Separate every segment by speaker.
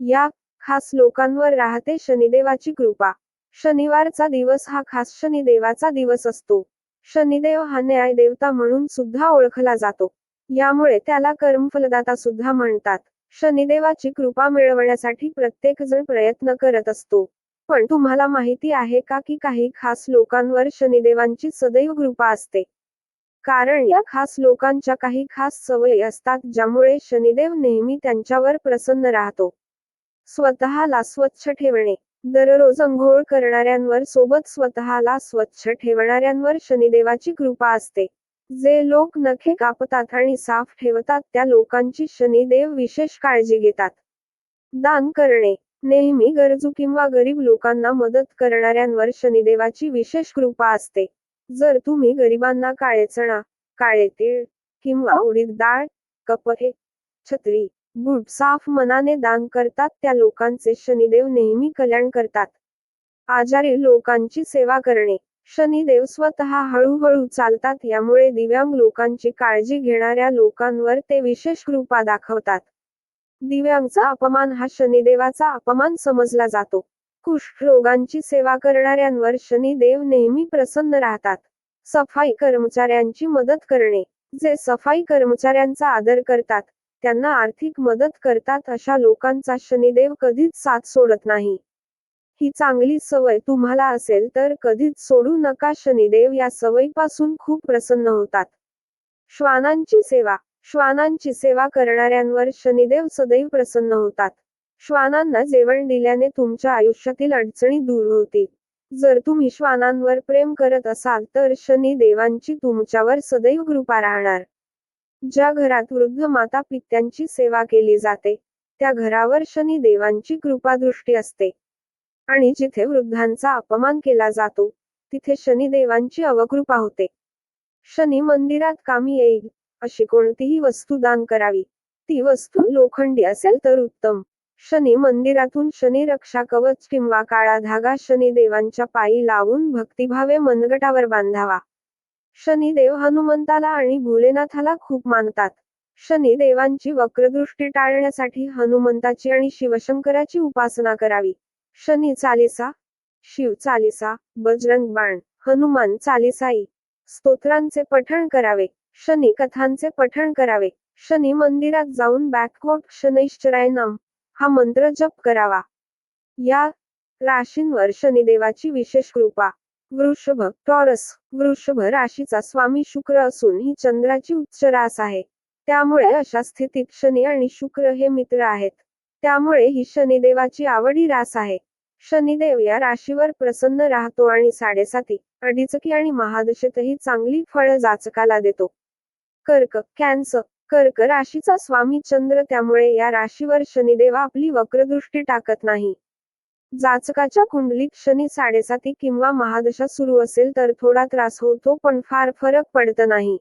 Speaker 1: या खास लोकांवर राहते शनिदेवाची कृपा. शनिवारचा दिवस हा खास शनिदेवाचा दिवस असतो. शनिदेव हा न्याय देवता म्हणून सुद्धा ओळखला जातो. यामुळे त्याला कर्मफलदाता सुद्धा म्हणतात. शनिदेवाची कृपा मिळवण्यासाठी प्रत्येक जण प्रयत्न करत असतो. पण तुम्हाला माहिती आहे का की काही खास लोकांवर शनिदेवांची सदैव कृपा असते? कारण या खास लोकांच्या काही खास सवयी असतात ज्यामुळे शनिदेव नेहमी त्यांच्यावर प्रसन्न राहतो. स्वतःला स्वच्छ ठेवणे. दररोज अंघोळ करणाऱ्यांवर सोबत स्वतःला स्वच्छ ठेवणाऱ्यांवर शनिदेवाची कृपा असते. जे लोक नखे कापतात आणि साफ ठेवतात त्या लोकांची शनिदेव विशेष काळजी घेतात. दान करणे. नेहमी गरजू किंवा गरीब लोकांना मदत करणाऱ्यांवर शनिदेवाची विशेष कृपा असते. जर तुम्ही गरिबांना काळे चणा काळे तीळ किंवा उडीद डाळ कपहे छत्री बूट साफ मनाने दान करतात त्या लोकांचे. शनिदेव नेहमी कल्याण करतात. आजारी लोकांची सेवा करणे. शनिदेव स्वतः हळूहळू चालतात यामुळे दिव्यांग लोकांची काळजी घेणाऱ्या लोकांवर ते विशेष कृपा दाखवतात. दिव्यांगचा अपमान हा शनिदेवाचा अपमान समजला जातो. कुष्ठरोगांची सेवा करणाऱ्यांवर शनिदेव नेहमी प्रसन्न राहतात. सफाई कर्मचाऱ्यांची मदत करणे. जे सफाई कर्मचाऱ्यांचा आदर करतात त्यांना आर्थिक मदत करतात अशा लोकांचा शनिदेव कधीच साथ सोडत नाही. ही चांगली सवय तुम्हाला असेल तर कधीच सोडू नका शनिदेव या सवयीपासून खूप प्रसन्न होतात. श्वानांची सेवा श्वानांची सेवा करणाऱ्यांवर शनिदेव सदैव प्रसन्न होतात. श्वानांना जेवण दिल्याने तुमच्या आयुष्यातील अडचणी दूर होतील. जर तुम्ही श्वानांवर प्रेम करत असाल तर शनिदेवांची तुमच्यावर सदैव कृपा राहणार. ज्या घरात वृद्ध माता पित्यांची सेवा केली जाते त्या घरावर शनी देवांची कृपादृष्टी असते. आणि जिथे वृद्धांचा अपमान केला जातो तिथे शनिदेवांची अवकृपा होते. शनी मंदिरात कामी येईल अशी कोणतीही वस्तू दान करावी. ती वस्तू लोखंडी असेल तर उत्तम. शनी मंदिरातून शनी रक्षा कवच किंवा काळा धागा शनिदेवांच्या पायी लावून भक्तिभावे मनगटावर बांधावा. शनिदेव हनुमंताला आणि भोलेनाथाला खूप मानतात. शनिदेवांची वक्रदृष्टी टाळण्यासाठी हनुमंताची आणि शिवशंकराची उपासना करावी. शनी चालिसा शिव चालिसा बजरंग बाण हनुमान चालिसाई स्तोत्रांचे पठण करावे. शनी कथांचे पठण करावे. शनी मंदिरात जाऊन बॅकवॉट शनैश्चराय नम हा मंत्र जप करावा. या राशींवर शनिदेवाची विशेष कृपा. वृषभ टॉरस वृषभ राशीचा स्वामी शुक्र असून ही चंद्राची उच्च रास आहे. त्यामुळे अशा स्थितीत शनी आणि शुक्र हे मित्र आहेत. त्यामुळे ही शनिदेवाची आवडी रास आहे. शनिदेव या राशीवर प्रसन्न राहतो आणि साडेसाती अडीचकी आणि महादशेतही चांगली फळ जाचकाला देतो. कर्क कॅन्सर कर्क राशीचा स्वामी चंद्र त्यामुळे या राशीवर शनिदेव आपली वक्रदृष्टी टाकत नाही. जाचकाच्या कुंडलीत शनी साडेसाती किंवा महादशा सुरू असेल तर थोडा त्रास होतो पण फार फरक पडत नाही.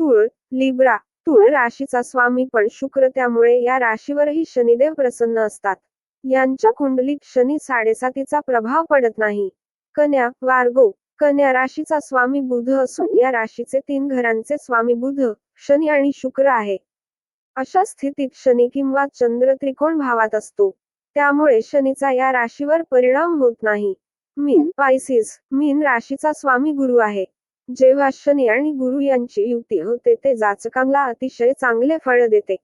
Speaker 1: तुळ लिब्रा तुळ राशीचा स्वामी पण शुक्र त्यामुळे या राशीवरही शनिदेव प्रसन्न असतात. यांच्या कुंडलीत शनी साडेसातीचा प्रभाव पडत नाही. कन्या वार्गो कन्या राशीचा स्वामी बुध असून या राशीचे तीन घरांचे स्वामी बुध शनी आणि शुक्र आहे. अशा स्थितीत शनी किंवा चंद्र त्रिकोण भावात असतो. त्यामुळे शनीचा या राशीवर परिणाम होत नाही. मीन पायसिस मीन राशीचा स्वामी गुरु आहे. जेव्हा शनी आणि गुरु यांची युती होते ते जाचकांना अतिशय चांगले फळ देते.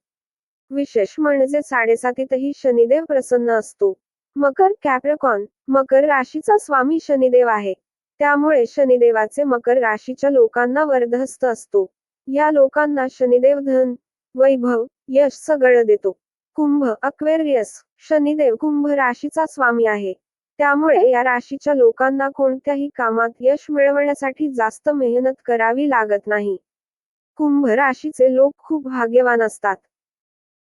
Speaker 1: विशेष म्हणजे साडेसातीतही शनिदेव प्रसन्न असतो. मकर कॅप्रिकॉन मकर राशीचा स्वामी शनिदेव आहे. त्यामुळे शनिदेवाचे मकर राशीच्या लोकांना वर्धस्त असतो. या लोकांना शनिदेव धन वैभव यश सगळं देतो. कुंभ अक्वेरियस शनिदेव कुंभ राशीचा स्वामी आहे. त्यामुळे या राशीच्या लोकांना कोणत्याही कामात यश मिळवण्यासाठी जास्त मेहनत करावी लागत नाही. कुंभ राशीचे लोक खूप भाग्यवान असतात.